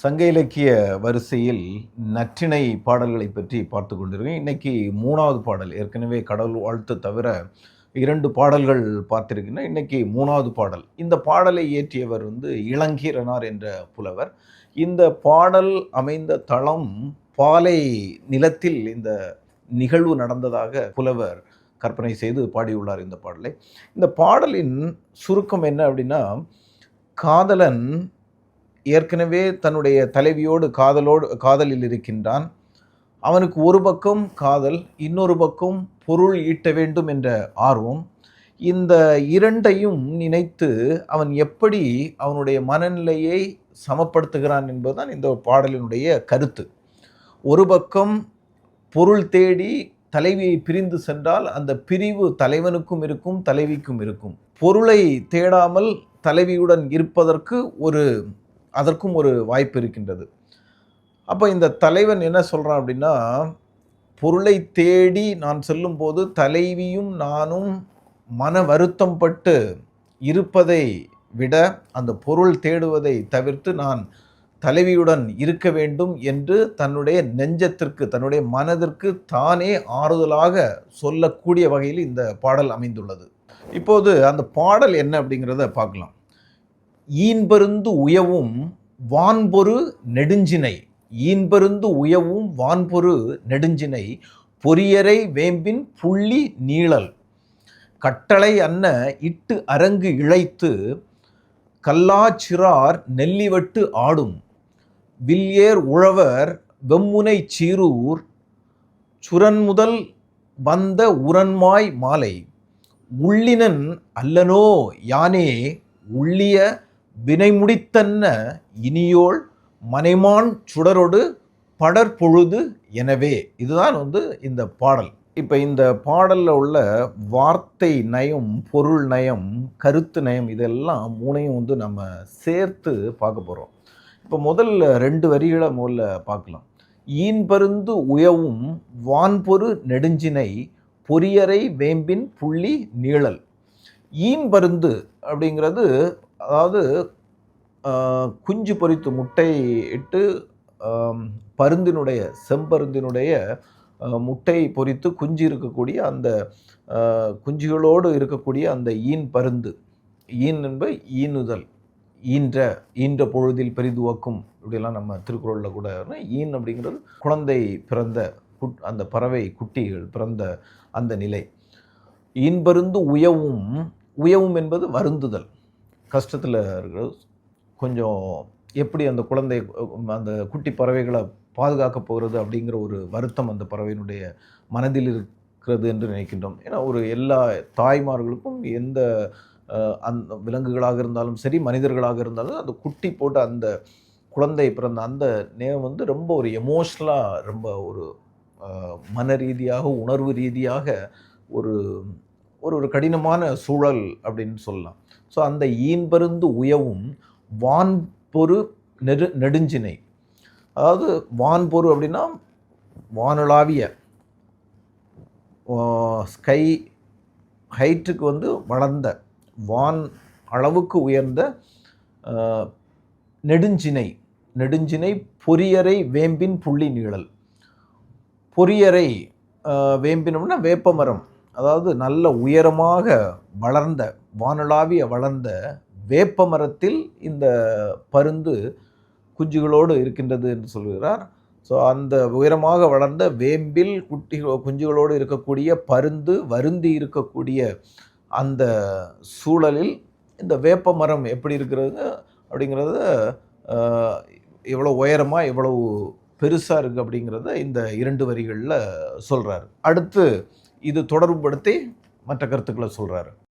சங்க இலக்கிய வரிசையில் நற்றிணை பாடல்களை பற்றி பார்த்து கொண்டிருக்கேன். இன்றைக்கி மூணாவது பாடல். ஏற்கனவே கடவுள் வாழ்த்து தவிர இரண்டு பாடல்கள் பார்த்திருக்கின்றன இன்றைக்கி மூணாவது பாடல். இந்த பாடலை இயற்றியவர் வந்து இளங்கீரனார் என்ற புலவர். இந்த பாடல் அமைந்த தளம் பாலை நிலத்தில் இந்த நிகழ்வு நடந்ததாக புலவர் கற்பனை செய்து பாடியுள்ளார் இந்த பாடலை. இந்த பாடலின் சுருக்கம் என்ன அப்படின்னா காதலன் ஏற்கனவே தன்னுடைய தலைவியோடு காதலோடு காதலில் இருக்கின்றான். அவனுக்கு ஒரு பக்கம் காதல் இன்னொரு பக்கம் பொருள் ஈட்ட வேண்டும் என்ற ஆர்வம். இந்த இரண்டையும் நினைத்து அவன் எப்படி அவனுடைய மனநிலையை சமப்படுத்துகிறான் என்பதுதான் இந்த பாடலினுடைய கருத்து. ஒரு பக்கம் பொருள் தேடி தலைவியை பிரிந்து சென்றால் அந்த பிரிவு தலைவனுக்கும் இருக்கும் தலைவிக்கும் இருக்கும். பொருளை தேடாமல் தலைவியுடன் இருப்பதற்கு ஒரு அதற்கும் ஒரு வாய்ப்பு இருக்கின்றது. அப்போ இந்த தலைவன் என்ன சொல்கிறான் அப்படின்னா பொருளை தேடி நான் செல்லும்போது தலைவியும் நானும் மன வருத்தம் பட்டு இருப்பதை விட அந்த பொருள் தேடுவதை தவிர்த்து நான் தலைவியுடன் இருக்க வேண்டும் என்று தன்னுடைய நெஞ்சத்திற்கு தன்னுடைய மனதிற்கு தானே ஆறுதலாக சொல்லக்கூடிய வகையில் இந்த பாடல் அமைந்துள்ளது. இப்போது அந்த பாடல் என்ன அப்படிங்கிறத பார்க்கலாம். ஈன்பருந்து உயவும் வான்பொரு நெடுஞ்சினை. ஈன்பருந்து உயவும் வான்பொரு நெடுஞ்சினை பொரியரை வேம்பின் புள்ளி நீழல். கட்டளை அன்ன இட்டு அரங்கு இழைத்து கல்லாச்சிறார் நெல்லிவட்டு ஆடும். வில்லியேர் உழவர் வெம்முனை சீரூர் சுரன்முதல் வந்த உரன்மாய் மாலை. உள்ளினன் அல்லனோ யானே உள்ளிய வினை முடித்தன்ன இனியோள் மனைமான் சுடரொடு படற்பொழுது எனவே. இதுதான் வந்து இந்த பாடல். இப்போ இந்த பாடலில் உள்ள வார்த்தை நயம் பொருள் நயம் கருத்து நயம் இதெல்லாம் மூணையும் வந்து நம்ம சேர்த்து பார்க்க போகிறோம் இப்போ முதல்ல ரெண்டு வரிகளை முதல்ல பார்க்கலாம். ஈன் பருந்து உயவும் வான்பொரு நெடுஞ்சினை பொரியரை வேம்பின் புள்ளி நீழல். ஈன்பருந்து அப்படிங்கிறது அதாவது குஞ்சு பொரித்து முட்டை இட்டு பருந்தினுடைய செம்பருந்தினுடைய முட்டை பொரித்து குஞ்சு இருக்கக்கூடிய அந்த குஞ்சுகளோடு இருக்கக்கூடிய அந்த ஈன் பருந்து. ஈன் என்ப ஈனுதல். ஈன்ற ஈன்ற பொழுதில் பெரிதுவக்கும். இப்படியெல்லாம் நம்ம திருக்குறளில் கூட ஈன் அப்படிங்கிறது குழந்தை பிறந்த குட் அந்த பறவை குட்டிகள் பிறந்த அந்த நிலை. ஈன்பருந்து உயவும் உயவும் என்பது வருந்துதல். கஷ்டத்தில் இருக்கிறது கொஞ்சம் எப்படி அந்த குழந்தை அந்த குட்டி பறவைகளை பாதுகாக்க போகிறது அப்படிங்கிற ஒரு வருத்தம் அந்த பறவையினுடைய மனதில் இருக்கிறது என்று நினைக்கின்றோம். ஏன்னா ஒரு எல்லா தாய்மார்களுக்கும் எந்த அந் அந்த விலங்குகளாக இருந்தாலும் சரி மனிதர்களாக இருந்தாலும் அந்த குட்டி போட்ட அந்த குழந்தை பிறந்த அந்த நேரம் வந்து ரொம்ப ஒரு எமோஷ்னலாக ரொம்ப ஒரு மன ரீதியாக உணர்வு ரீதியாக ஒரு ஒரு ஒரு கடினமான சூழல் அப்படின்னு சொல்லலாம். ஸோ அந்த ஈன்பருந்து உயவும் வான்பொரு நெடு நெடுஞ்சினை. அதாவது வான்பொரு அப்படின்னா வானுலாவிய ஸ்கை ஹைட்டுக்கு வந்து வளர்ந்த வான் அளவுக்கு உயர்ந்த நெடுஞ்சினை. நெடுஞ்சினை பொரியறை வேம்பின் புள்ளி நீழல் பொரியறை ஆஹ், வேம்பினம்னா வேப்பமரம். அதாவது நல்ல உயரமாக வளர்ந்த வானளாவிய வளர்ந்த வேப்ப மரத்தில் இந்த பருந்து குஞ்சுகளோடு இருக்கின்றது என்று சொல்கிறார். ஸோ அந்த உயரமாக வளர்ந்த வேம்பில் குட்டி குஞ்சுகளோடு இருக்கக்கூடிய பருந்து வருந்தி இருக்கக்கூடிய அந்த சூழலில் இந்த வேப்ப மரம் எப்படி இருக்கிறது அப்படிங்கிறத எவ்வளோ உயரமாக எவ்வளவு பெருசாக இருக்குது அப்படிங்கிறத இந்த இரண்டு வரிகளில் சொல்கிறார் அடுத்து இது தொடர்புபடுத்தி மற்ற கருத்துக்களை சொல்கிறாரு